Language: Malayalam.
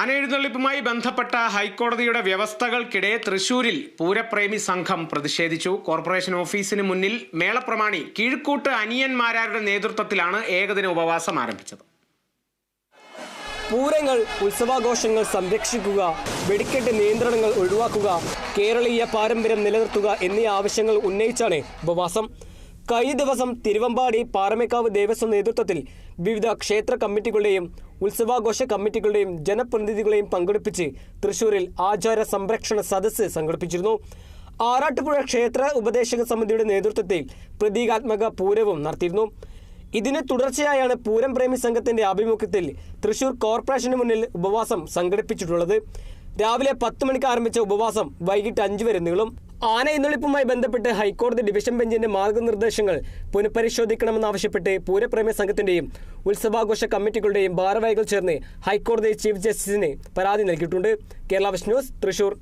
ആനയെഴുന്നള്ളിപ്പുമായി ബന്ധപ്പെട്ട ഹൈക്കോടതിയുടെ വ്യവസ്ഥകൾക്കിടെ തൃശൂരിൽ പൂരപ്രേമി സംഘം പ്രതിഷേധിച്ചു. കോർപ്പറേഷൻ ഓഫീസിന് മുന്നിൽ മേളപ്രമാണി കീഴ്ക്കൂട്ട് അനിയന്മാരുടെ നേതൃത്വത്തിലാണ് ഏകദിന ഉപവാസം ആരംഭിച്ചത്. പൂരങ്ങൾ ഉത്സവാഘോഷങ്ങൾ സംരക്ഷിക്കുക വെടിക്കെട്ട് നിയന്ത്രണങ്ങൾ ഒഴിവാക്കുക കേരളീയ പാരമ്പര്യം നിലനിർത്തുക എന്നീ ആവശ്യങ്ങൾ ഉന്നയിച്ചാണ് ഉപവാസം. കഴിഞ്ഞ ദിവസം തിരുവമ്പാടി പാറമേക്കാവ് ദേവസ്വം നേതൃത്വത്തിൽ വിവിധ ക്ഷേത്ര കമ്മിറ്റികളുടെയും ഉത്സവാഘോഷ കമ്മിറ്റികളുടെയും ജനപ്രതിനിധികളെയും പങ്കെടുപ്പിച്ച് തൃശൂരിൽ ആചാര സംരക്ഷണ സദസ്സ് സംഘടിപ്പിച്ചിരുന്നു. ആറാട്ടുപുഴ ക്ഷേത്ര ഉപദേശക സമിതിയുടെ നേതൃത്വത്തിൽ പ്രതീകാത്മക പൂരവും നടത്തിയിരുന്നു. ഇതിന് തുടർച്ചയായാണ് പൂരം പ്രേമി സംഘത്തിന്റെ ആഭിമുഖ്യത്തിൽ തൃശൂർ കോർപ്പറേഷന് മുന്നിൽ ഉപവാസം സംഘടിപ്പിച്ചിട്ടുള്ളത്. രാവിലെ പത്ത് മണിക്ക് ആരംഭിച്ച ഉപവാസം വൈകിട്ട് അഞ്ച് വരെ നീളും. ആന എന്നൊളിപ്പുമായി ബന്ധപ്പെട്ട് ഹൈക്കോടതി ഡിവിഷൻ ബെഞ്ചിന്റെ മാർഗനിർദ്ദേശങ്ങൾ പുനഃപരിശോധിക്കണമെന്നാവശ്യപ്പെട്ട് പൂരപ്രേമി സംഘത്തിന്റെയും ഉത്സവാഘോഷ കമ്മിറ്റികളുടെയും ഭാരവാഹികൾ ചേർന്ന് ഹൈക്കോടതി ചീഫ് ജസ്റ്റിസിന് പരാതി നൽകിയിട്ടുണ്ട്. കേരള ന്യൂസ് തൃശൂർ.